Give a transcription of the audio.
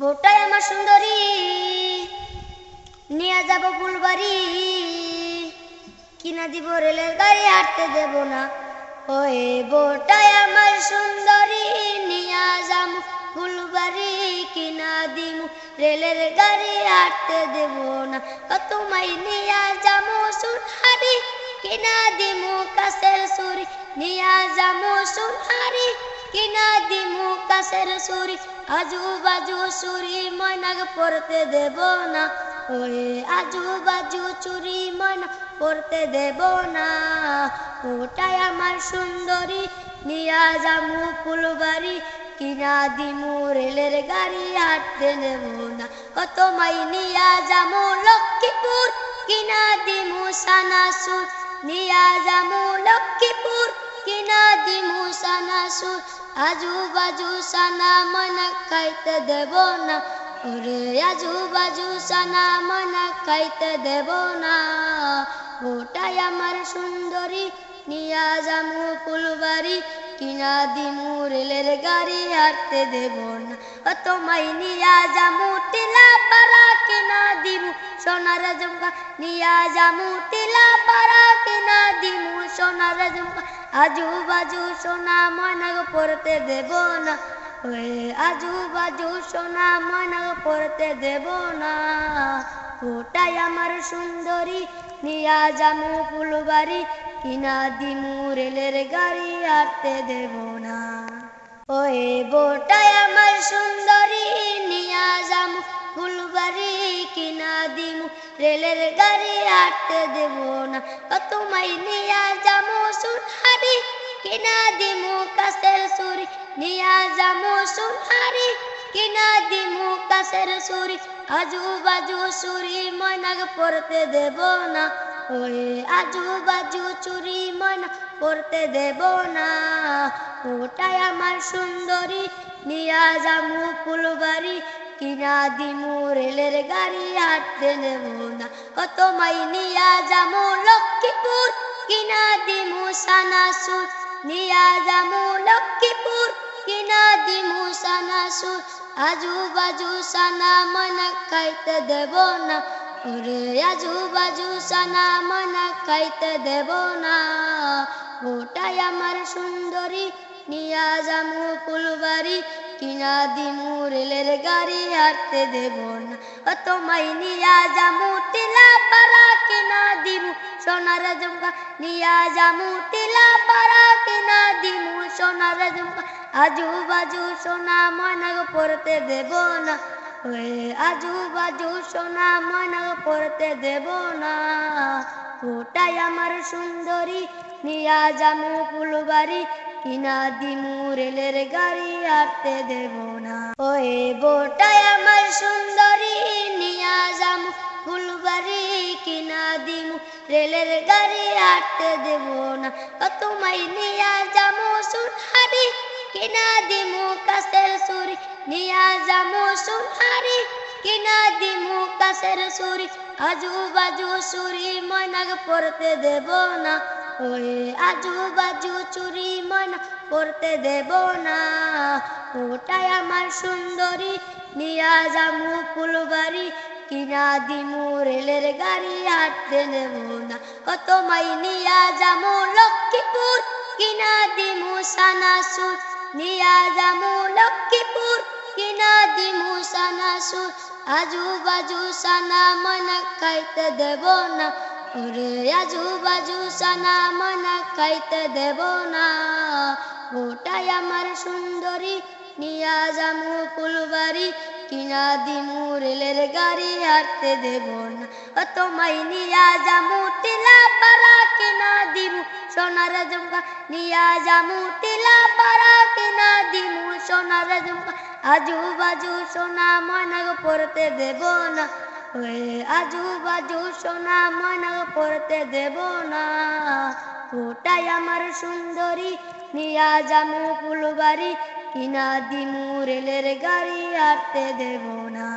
বউটাই আমার সুন্দরী। নিয়ে যাব ফুলবাড়ি। কিনা দিব রেলের গাড়ি, হাঁটতে দেব না। ওয়ে বউটাই আমার সুন্দরী, নিয়ে যাব ফুলবাড়ি। কিনা দিব রেলের গাড়ি, হাঁটতে দেব না। তোমায় নিয়ে যাব সুনহারি। কিনা দিমু কাছের সুরি, নিয়া যামু সুনহারি। কিনা দিমু কাছের সুরি আজু বাজু সুরি ময়নাগ পড়তে দেব না। ওয়ে আজু বাজু চুরি ময়না পড়তে দেব না। ওটাই আমার সুন্দরী, নিয়া যামু ফুলবাড়ি। কিনা দিমু রেলের গাড়ি, হাঁটতে দেব না। কত মাই নিয়া যামু লক্ষ্মীপুর, কিনা দিমু সানাসুর নিয়া যামু লক্ষ্মীপুর। সানাসুর আজু বাজু সানা দেব না ওরে আজু বাজু সানা দেব না ওটাই আমার সুন্দরী নিয়া যামু ফুলবাড়ি কিনা দিমু রেলের গাড়ি হাঁটতে দেব না ও তোমায় নিয়া যামু টিলা পাড়া কিনা দিমু সোনার জমকা নিয়া যামু আজু বাজু সোনা ময়না পড়তে দেব না। ওই আজু বাজু সোনা ময়না পড়তে দেব না। ওটাই আমার সুন্দরী, নিয়া যামু ফুলবাড়ি, কিনা দিমু রেলের গাড়ি হাঁটতে দেব না। ওই বোটাই আমার সুন্দরী, নিয়া যামু ফুলবাড়ি রেলের গাড়ি আটতে দেব না। কত মাই নিয়া যামু সুনহারি, কিনা দিমু কাছের সুরি, নিয়া যাব সুনহারি, কিনা দিমু কাছের সুরি আজু বাজু সুরি ময়নাগ পড়তে দেব না। ওই আজু বাজু চুরি ময়না করতে দেব না। ওটাই আমার সুন্দরী, নিয়া যামু ফুলবাড়ি। কিনা দিমু রেলের গাড়ি, হাঁটতে দেব না। কত মাই নিয়া যামু লক্ষ্মীপুর। কিনা দিমু সানাসুর নিয়া যামু লক্ষ্মীপুর। কিনা দিমু সানাসুর আজু বাজু সানা মনা খাইতে দেব না। ওরে আজু বাজু সানা মনা খাইতে দেব না। ওটাই আমার সুন্দরী, নিয়া যামু ফুলবাড়ি, কিনা দিমু রেলের গাড়ি হাঁটতে দেব না। ও তোমায় নিয়া যামু টিলা পাড়া কিনা দিমু সোনার জমকা। নিয়া যামু টিলা পাড়া কিনা দিমু সোনার জমকা। আজু বাজু সোনা ময়না পড়তে দেব না। আজু বাজু সোনা ময়না পড়তে দেব না। ওটাই আমার সুন্দরী, নিয়া যামু ফুলবাড়ি, কিনা দিমু রেলের গাড়ি হাঁটতে দেব না। ওই বোটাই আমার সুন্দরী, নিয়া যামু ফুলবাড়ি, কিনা দিমু রেলের গাড়ি হাঁটতে দেব না। তোমায় নিয়া যামু সুনহারি কিনা দিমু কাছের সুরি, নিয়া যামু সুনহারি কিনা দিমু কাছের সুরি আজু বাজু সুরি ময়নাগ পড়তে দেব না। ওই আজু বাজু চুরি ময়না পড়তে দেব না। ওটাই আমার সুন্দরী, নিয়া যামু ফুলবাড়ি। কিনা দিমু রেলের গাড়ি হাঁটতে দেব না। কত মাই নিয়া যামু লক্ষ্মীপুর। কিনা দিমু সানাসুর নিয়া যামু লক্ষ্মীপুর কিনা দিমু সানাসুর আজু বাজু সানা মনা খাইতে দেব না। ওরে আজু বাজু সানা মনা খাইতে দেব না। ওটাই আমার সুন্দরী নিয়া যামু ফুলবাড়ি কিনা দিমু রেলের গাড়ি হাঁটতে দেব না। ও তোমায় নিয়া যামু টিলা পাড়া কিনা দিমু সোনার জমকা নিয়া যামু টিলা দিমু ঝুমকা আজু বাজু সোনা ময়না পড়তে দেব না। ওই আজু বাজু সোনা ময়না পড়তে দেব না। ওটাই আমার সুন্দরী, নিয়া জামু ফুলবাড়ি, কিনা দিমু রেলের গাড়ি আটতে দেব না।